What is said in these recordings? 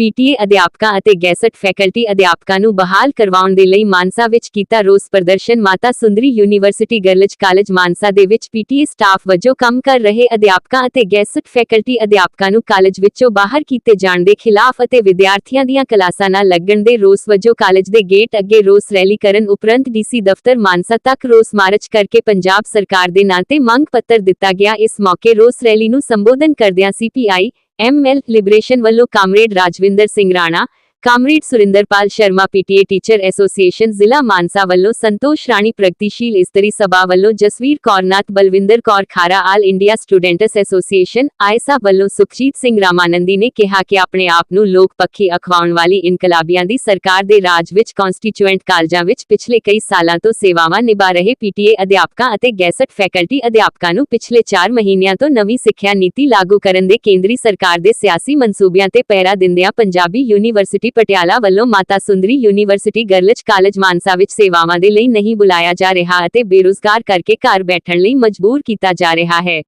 PTA ਅਧਿਆਪਕਾਂ ਅਤੇ guest faculty ਅਧਿਆਪਕਾਂ ਨੂੰ ਬਹਾਲ ਕਰਵਾਉਣ ਦੇ ਲਈ ਮਾਨਸਾ ਵਿੱਚ ਕੀਤਾ ਰੋਸ ਪ੍ਰਦਰਸ਼ਨ। Mata Sundari University Girls College Mansa ਦੇ ਵਿੱਚ ਪੀਟੀਏ ਸਟਾਫ ਵਜੋਂ ਕੰਮ ਕਰ ਰਹੇ ਅਧਿਆਪਕਾਂ ਅਤੇ ਗੈਸਟ ਫੈਕਲਟੀ ਅਧਿਆਪਕਾਂ ਨੂੰ ਕਾਲਜ ਵਿੱਚੋਂ ਬਾਹਰ ਕੀਤੇ ਜਾਣ ਦੇ ਖਿਲਾਫ ਅਤੇ ਵਿਦਿਆਰਥੀਆਂ ਦੀਆਂ ਕਲਾਸਾਂ ਨਾ ਲੱਗਣ ਦੇ ਰੋਸ ਵਜੋਂ ਕਾਲਜ ਦੇ ਗੇਟ ਅੱਗੇ ਰੋਸ ਰੈਲੀ ਕਰਨ ਉਪਰੰਤ ਡੀਸੀ ਦਫ਼ਤਰ ਮਾਨਸਾ ਤੱਕ ਰੋਸ ਮਾਰਚ ਕਰਕੇ ਪੰਜਾਬ ਸਰਕਾਰ ਦੇ ਨਾਂ ਤੇ ਮੰਗ ਪੱਤਰ ਦਿੱਤਾ ਗਿਆ। ਇਸ ਮੌਕੇ ਰੋਸ ਰੈਲੀ ਨੂੰ ਸੰਬੋਧਨ ਕਰਦਿਆਂ ਸੀਪੀਆਈ ਐਮਐਲ ਲਿਬਰੇਸ਼ਨ ਵੱਲੋਂ comrade Rajwinder Singh Rana comrade Surinderpal Sharma PTA teacher association ਜ਼ਿਲ੍ਹਾ ਮਾਨਸਾ ਵੱਲੋਂ ਸੰਤੋਸ਼ ਰਾਣੀ ਪ੍ਰਗਤੀਸ਼ੀਲ ਇਸਤਰੀ ਸਭਾ ਵੱਲੋਂ Jasvir Kaur Nath, Balwinder Kaur Khara, All India Students Association, AISA ਵੱਲੋਂ ਸੁਖਜੀਤ ਸਿੰਘ ਰਾਮਾਨੰਦੀ ਨੇ ਕਿਹਾ ਕਿ ਆਪਣੇ ਆਪ ਨੂੰ ਲੋਕ ਪੱਖੀ ਅਖਵਾਉਣ ਵਾਲੀ ਇਨਕਲਾਬੀਆਂ ਦੀ ਸਰਕਾਰ ਦੇ ਰਾਜ ਵਿੱਚ ਕਨਸਟੀਚੁਐਂਟ ਕਾਲਜਾਂ ਵਿੱਚ ਪਿਛਲੇ ਕਈ ਸਾਲਾਂ ਤੋਂ ਸੇਵਾਵਾਂ ਨਿਭਾ ਰਹੇ ਪੀਟੀਏ ਅਧਿਆਪਕਾਂ ਅਤੇ ਗੈਸਟ ਫੈਕਲਟੀ ਅਧਿਆਪਕਾਂ ਨੂੰ ਪਿਛਲੇ 4 ਮਹੀਨਿਆਂ ਤੋਂ ਨਵੀਂ ਸਿੱਖਿਆ ਨੀਤੀ ਲਾਗੂ ਕਰਨ ਦੇ ਕੇਂਦਰੀ ਸਰਕਾਰ ਦੇ ਸਿਆਸੀ ਮਨਸੂਬਿਆਂ ਤੇ ਪਹਿਰਾ ਦਿੰਦਿਆਂ ਪੰਜਾਬੀ ਯੂਨੀਵਰਸਿਟੀ ਪਟਿਆਲਾ ਵੱਲੋਂ Mata Sundari University Girls College Mansa ਵਿੱਚ ਸੇਵਾਵਾਂ ਦੇ ਲਈ ਨਹੀਂ ਬੁਲਾਇਆ ਜਾ ਰਿਹਾ ਅਤੇ ਬੇਰੁਜ਼ਗਾਰ ਕਰਕੇ ਘਰ ਬੈਠਣ ਲਈ ਮਜਬੂਰ ਕੀਤਾ ਜਾ ਰਿਹਾ ਹੈ।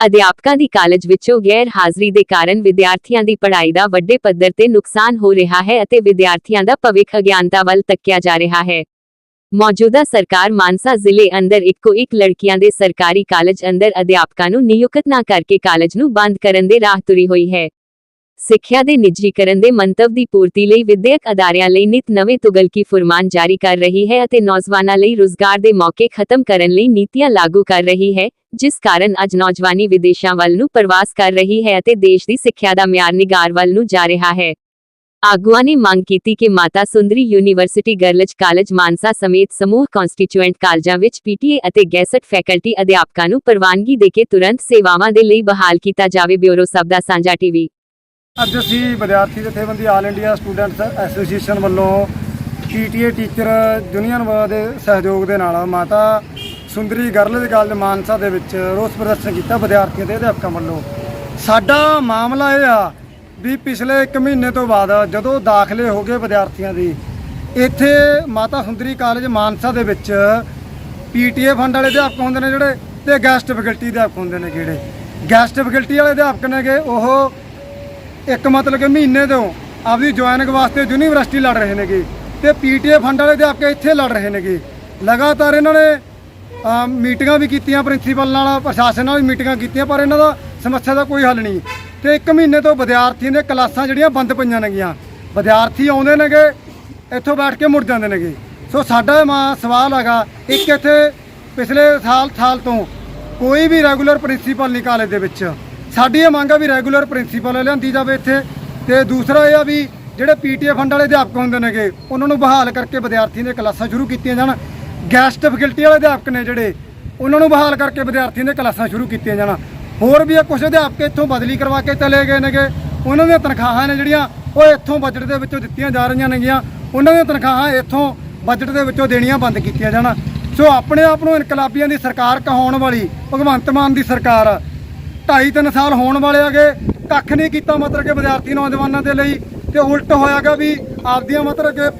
ਅਧਿਆਪਕਾਂ ਦੀ ਕਾਲਜ ਵਿੱਚੋਂ ਗੈਰ ਹਾਜ਼ਰੀ ਦੇ ਕਾਰਨ ਵਿਦਿਆਰਥੀਆਂ ਦੀ ਪੜ੍ਹਾਈ ਦਾ ਵੱਡੇ ਪੱਧਰ ਤੇ ਨੁਕਸਾਨ ਹੋ ਰਿਹਾ ਹੈ ਅਤੇ ਵਿਦਿਆਰਥੀਆਂ ਦਾ ਭਵਿੱਖ ਅਗਿਆਨਤਾ ਵੱਲ ਤੱਕਿਆ ਜਾ ਰਿਹਾ ਹੈ। ਮੌਜੂਦਾ ਸਰਕਾਰ ਮਾਨਸਾ ਜ਼ਿਲ੍ਹੇ ਅੰਦਰ ਇੱਕੋ ਇੱਕ ਲੜਕੀਆਂ ਦੇ ਸਰਕਾਰੀ ਕਾਲਜ ਅੰਦਰ ਅਧਿਆਪਕਾਂ ਨੂੰ ਨਿਯੁਕਤ ਨਾ ਕਰਕੇ ਕਾਲਜ ਨੂੰ ਬੰਦ ਕਰਨ ਦੇ ਰਾਹ ਤੁਰੀ ਹੋਈ ਹੈ। ਸਿੱਖਿਆ ਦੇ ਨਿੱਜੀਕਰਨ ਦੇ ਮੰਤਵ ਦੀ ਪੂਰਤੀ ਲਈ ਵਿਦਿਅਕ ਅਦਾਰਿਆਂ ਲਈ ਨਿਤ ਨਵੇਂ ਤੁਗਲਕੀ ਫੁਰਮਾਨ ਜਾਰੀ ਕਰ ਰਹੀ ਹੈ ਅਤੇ ਨੌਜਵਾਨਾਂ ਲਈ ਰੁਜ਼ਗਾਰ ਦੇ ਮੌਕੇ ਖਤਮ ਕਰਨ ਲਈ ਨੀਤੀਆਂ ਲਾਗੂ ਕਰ ਰਹੀ ਹੈ, ਜਿਸ ਕਾਰਨ ਅੱਜ ਨੌਜਵਾਨੀ ਵਿਦੇਸ਼ਾਂ ਵੱਲ ਨੂੰ ਪ੍ਰਵਾਸ ਕਰ ਰਹੀ ਹੈ ਅਤੇ ਦੇਸ਼ ਦੀ ਸਿੱਖਿਆ ਦਾ ਮਿਆਰ ਨਿਗਾਰ ਵੱਲ ਨੂੰ ਜਾ ਰਿਹਾ ਹੈ। ਆਗੂਆਂ ਨੇ ਮੰਗ ਕੀਤੀ ਕਿ Mata Sundari University Girls College Mansa ਸਮੇਤ ਸਮੂਹ ਕਨਸਟੀਚੁਐਂਟ ਕਾਲਜਾਂ ਵਿੱਚ ਪੀਟੀਏ ਅਤੇ ਗੈਸਟ ਫੈਕਲਟੀ ਅਧਿਆਪਕਾਂ ਨੂੰ ਪ੍ਰਵਾਨਗੀ ਦੇ ਕੇ ਤੁਰੰਤ ਸੇਵਾਵਾਂ ਦੇ ਲਈ ਬਹਾਲ ਕੀਤਾ ਜਾਵੇ, ਬਿਊਰੋ ਸਬ ਦਾ ਸਾਂਝਾ ਟੀਵੀ। ਅੱਜ ਅਸੀਂ ਵਿਦਿਆਰਥੀ ਜਥੇਬੰਦੀ ਆਲ ਇੰਡੀਆ ਸਟੂਡੈਂਟਸ ਐਸੋਸੀਏਸ਼ਨ ਵੱਲੋਂ ਪੀਟੀਏ ਟੀਚਰ ਯੂਨੀਅਨ ਦੇ ਸਹਿਯੋਗ ਦੇ ਨਾਲ ਮਾਤਾ ਸੁੰਦਰੀ ਗਰਲਜ਼ ਕਾਲਜ ਮਾਨਸਾ ਦੇ ਵਿੱਚ ਰੋਸ ਪ੍ਰਦਰਸ਼ਨ ਕੀਤਾ ਵਿਦਿਆਰਥੀਆਂ ਦੇ ਅਧਿਆਪਕਾਂ ਵੱਲੋਂ। ਸਾਡਾ ਮਾਮਲਾ ਇਹ ਆ ਵੀ ਪਿਛਲੇ 1 ਮਹੀਨੇ ਤੋਂ ਬਾਅਦ ਜਦੋਂ ਦਾਖਲੇ ਹੋ ਗਏ ਵਿਦਿਆਰਥੀਆਂ ਦੀ, ਇੱਥੇ ਮਾਤਾ ਸੁੰਦਰੀ ਕਾਲਜ ਮਾਨਸਾ ਦੇ ਵਿੱਚ ਪੀਟੀਏ ਫੰਡ ਵਾਲੇ ਅਧਿਆਪਕ ਹੁੰਦੇ ਨੇ ਜਿਹੜੇ ਤੇ ਗੈਸਟ ਫੈਕਲਟੀ ਅਧਿਆਪਕ ਹੁੰਦੇ ਨੇ ਜਿਹੜੇ। ਗੈਸਟ ਫੈਕਲਟੀ ਵਾਲੇ ਅਧਿਆਪਕ ਨੇਗੇ, ਉਹ ਇੱਕ ਮਤਲਬ ਕਿ ਮਹੀਨੇ ਤੋਂ ਆਪਦੀ ਜੁਆਇਨਿੰਗ ਵਾਸਤੇ ਯੂਨੀਵਰਸਿਟੀ ਲੜ ਰਹੇ ਨੇਗੇ ਤੇ ਪੀਟੀਏ ਫੰਡ ਵਾਲੇ ਅਧਿਆਪਕ ਇੱਥੇ ਲੜ ਰਹੇ ਨੇਗੇ। ਲਗਾਤਾਰ ਇਹਨਾਂ ਨੇ ਮੀਟਿੰਗਾਂ ਵੀ ਕੀਤੀਆਂ, ਪ੍ਰਿੰਸੀਪਲ ਨਾਲ, ਪ੍ਰਸ਼ਾਸਨ ਨਾਲ ਮੀਟਿੰਗਾਂ ਕੀਤੀਆਂ, ਪਰ ਇਹਨਾਂ ਦਾ ਸਮੱਸਿਆ ਦਾ ਕੋਈ ਹੱਲ ਨਹੀਂ। ਤੇ ਇੱਕ ਮਹੀਨੇ ਤੋਂ ਵਿਦਿਆਰਥੀਆਂ ਦੇ ਕਲਾਸਾਂ ਜਿਹੜੀਆਂ ਬੰਦ ਪਈਆਂ ਨੇਗੀਆਂ। ਵਿਦਿਆਰਥੀ ਆਉਂਦੇ ਨੇਗੇ, ਇੱਥੋਂ ਬੈਠ ਕੇ ਮੁੜ ਜਾਂਦੇ ਨੇਗੇ। ਸੋ ਸਾਡਾ ਮਾ ਸਵਾਲ ਹੈਗਾ, ਇੱਕ ਇੱਥੇ ਪਿਛਲੇ ਸਾਲ ਸਾਲ ਤੋਂ ਕੋਈ ਵੀ ਰੈਗੂਲਰ ਪ੍ਰਿੰਸੀਪਲ ਨਹੀਂ ਕਾਲਜ ਦੇ ਵਿੱਚ। ਸਾਡੀ ਇਹ ਮੰਗ ਆ ਵੀ ਰੈਗੂਲਰ ਪ੍ਰਿੰਸੀਪਲ ਲਿਆਂਦੀ ਜਾਵੇ ਇੱਥੇ। ਤੇ ਦੂਸਰਾ ਇਹ ਆ ਵੀ ਜਿਹੜੇ ਪੀਟੀਏ ਫੰਡ ਵਾਲੇ ਅਧਿਆਪਕ ਹੁੰਦੇ ਨੇਗੇ, ਉਹਨਾਂ ਨੂੰ ਬਹਾਲ ਕਰਕੇ ਵਿਦਿਆਰਥੀ ਦੀਆਂ ਕਲਾਸਾਂ ਸ਼ੁਰੂ ਕੀਤੀਆਂ ਜਾਣ। ਗੈਸਟ ਫੈਕਲਟੀ ਵਾਲੇ ਅਧਿਆਪਕ ਨੇ ਜਿਹੜੇ, ਉਹਨਾਂ ਨੂੰ ਬਹਾਲ ਕਰਕੇ ਵਿਦਿਆਰਥੀਆਂ ਦੀਆਂ ਕਲਾਸਾਂ ਸ਼ੁਰੂ ਕੀਤੀਆਂ ਜਾਣ। ਹੋਰ ਵੀ ਕੁਝ ਅਧਿਆਪਕ ਇੱਥੋਂ ਬਦਲੀ ਕਰਵਾ ਕੇ ਚਲੇ ਗਏ ਨੇਗੇ। ਉਹਨਾਂ ਦੀਆਂ ਤਨਖਾਹਾਂ ਨੇ ਜਿਹੜੀਆਂ, ਉਹ ਇੱਥੋਂ ਬਜਟ ਦੇ ਵਿੱਚੋਂ ਦਿੱਤੀਆਂ ਜਾ ਰਹੀਆਂ ਨੇਗੀਆਂ। ਉਹਨਾਂ ਦੀਆਂ ਤਨਖਾਹਾਂ ਇੱਥੋਂ ਬਜਟ ਦੇ ਵਿੱਚੋਂ ਦੇਣੀਆਂ ਬੰਦ ਕੀਤੀਆਂ ਜਾਣ। ਸੋ ਆਪਣੇ ਆਪ ਨੂੰ ਇਨਕਲਾਬੀਆਂ ਦੀ ਸਰਕਾਰ ਕਹਾਉਣ ਵਾਲੀ ਭਗਵੰਤ ਮਾਨ ਦੀ ਸਰਕਾਰ ਢਾਈ ਤਿੰਨ ਸਾਲ ਹੋਣ ਵਾਲੇ ਹੈਗੇ, ਕੱਖ ਨਹੀਂ ਕੀਤਾ ਮਤਲਬ ਕਿ ਵਿਦਿਆਰਥੀ ਨੌਜਵਾਨਾਂ ਦੇ ਲਈ, ਤੇ ਉਲਟ ਹੋਇਆਗਾ ਵੀ ਆਪਦੀਆਂ ਮਤਲਬ ਕਿ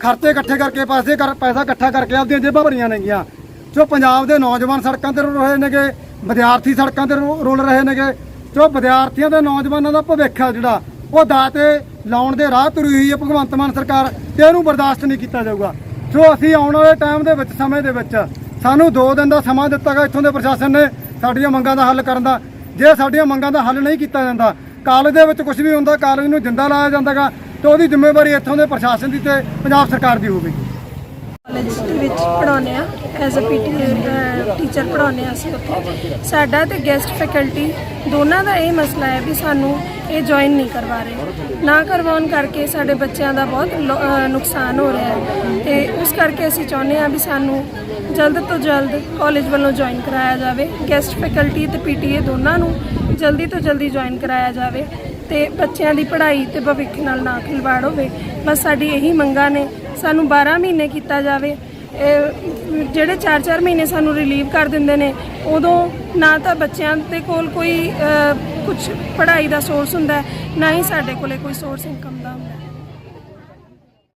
ਖਰਚੇ ਇਕੱਠੇ ਕਰਕੇ, ਪੈਸੇ ਕਰ, ਪੈਸਾ ਇਕੱਠਾ ਕਰਕੇ ਆਪਦੀਆਂ ਜੇਬਾਂ ਭਰੀਆਂ ਨੇਗੀਆਂ ਜੋ ਪੰਜਾਬ ਦੇ ਨੌਜਵਾਨ ਸੜਕਾਂ ਤੇ ਰੁਲ ਰਹੇ ਨੇਗੇ, ਵਿਦਿਆਰਥੀ ਸੜਕਾਂ ਤੇ ਰੁ- ਰੁਲ ਰਹੇ ਨੇਗੇ, ਜੋ ਵਿਦਿਆਰਥੀਆਂ ਦੇ ਨੌਜਵਾਨਾਂ ਦਾ ਭਵਿੱਖ ਆ ਜਿਹੜਾ, ਉਹ ਦਾਅ ਤੇ ਲਾਉਣ ਦੇ ਰਾਹ ਤੁਰੀ ਹੋਈ ਹੈ ਭਗਵੰਤ ਮਾਨ ਸਰਕਾਰ, ਤੇ ਇਹਨੂੰ ਬਰਦਾਸ਼ਤ ਨਹੀਂ ਕੀਤਾ ਜਾਊਗਾ। ਜੋ ਅਸੀਂ ਆਉਣ ਵਾਲੇ ਟਾਈਮ ਦੇ ਵਿੱਚ, ਸਮੇਂ ਦੇ ਵਿੱਚ, ਸਾਨੂੰ 2 ਦਿਨ ਦਾ ਸਮਾਂ ਦਿੱਤਾ ਗਿਆ ਇੱਥੋਂ ਦੇ ਪ੍ਰਸ਼ਾਸਨ ਨੇ ਸਾਡੀਆਂ ਮੰਗਾਂ ਦਾ ਹੱਲ ਕਰਨ ਦਾ। ਜੇ ਸਾਡੀਆਂ ਮੰਗਾਂ ਦਾ ਹੱਲ ਨਹੀਂ ਕੀਤਾ ਜਾਂਦਾ, ਕਾਲਜ ਦੇ ਵਿੱਚ ਕੁਝ ਵੀ ਹੁੰਦਾ, ਕਾਲਜ ਨੂੰ ਜਿੰਦਾ ਲਾਇਆ ਜਾਂਦਾਗਾ, ਤੇ ਉਹਦੀ ਜ਼ਿੰਮੇਵਾਰੀ ਇੱਥੋਂ ਦੇ ਪ੍ਰਸ਼ਾਸਨ ਦੀ ਤੇ ਪੰਜਾਬ ਸਰਕਾਰ ਦੀ ਹੋਵੇਗੀ। ਕਾਲਜ ਦੇ ਵਿੱਚ ਪੜਾਉਂਦੇ ਆ ਐਜ਼ ਅ ਪੀਟੀ ਟੀਚਰ ਪੜਾਉਂਦੇ ਆ ਅਸੀਂ ਉੱਥੇ। ਸਾਡਾ ਤੇ ਗੈਸਟ ਫੈਕਲਟੀ ਦੋਨਾਂ ਦਾ ਇਹ ਮਸਲਾ ਹੈ ਵੀ ਸਾਨੂੰ ਇਹ ਜੁਆਇਨ ਨਹੀਂ ਕਰਵਾ ਰਹੇ। ਨਾ ਕਰਵਾਉਣ ਕਰਕੇ ਸਾਡੇ ਬੱਚਿਆਂ ਦਾ ਬਹੁਤ ਲੋ- ਨੁਕਸਾਨ ਹੋ ਰਿਹਾ ਹੈ। ਤੇ ਉਸ ਕਰਕੇ ਅਸੀਂ ਚਾਹੁੰਦੇ ਆ ਵੀ ਸਾਨੂੰ ਜਲਦ ਤੋਂ ਜਲਦ ਕਾਲਜ ਵੱਲੋਂ ਜੁਆਇਨ ਕਰਾਇਆ ਜਾਵੇ। ਗੈਸਟ ਫੈਕਲਟੀ ਤੇ ਪੀਟੀਏ ਦੋਨਾਂ ਨੂੰ ਜਲਦੀ ਤੋਂ ਜਲਦੀ ਜੁਆਇਨ ਕਰਾਇਆ ਜਾਵੇ। ਤੇ ਬੱਚਿਆਂ ਦੀ ਪੜ੍ਹਾਈ ਤੇ ਭਵਿੱਖ ਨਾਲ ਨਾ ਖਿਲਵਾੜ ਹੋਵੇ। ਬਸ ਸਾਡੀ ਇਹੀ ਮੰਗਾਂ ਨੇ। ਸਾਨੂੰ 12 ਮਹੀਨੇ ਕੀਤਾ ਜਾਵੇ। ਜਿਹੜੇ 4-4 ਮਹੀਨੇ ਸਾਨੂੰ ਰਿਲੀਵ ਕਰ ਦਿੰਦੇ ਨੇ, ਉਦੋਂ ਨਾ ਤਾਂ ਬੱਚਿਆਂ ਦੇ ਕੋਲ ਕੋਈ ਕੁਝ ਪੜ੍ਹਾਈ ਦਾ ਸੋਰਸ ਹੁੰਦਾ ਨਾ ਹੀ ਸਾਡੇ ਕੋਲੇ ਕੋਈ ਸੋਰਸ ਇਨਕਮ ਦਾ।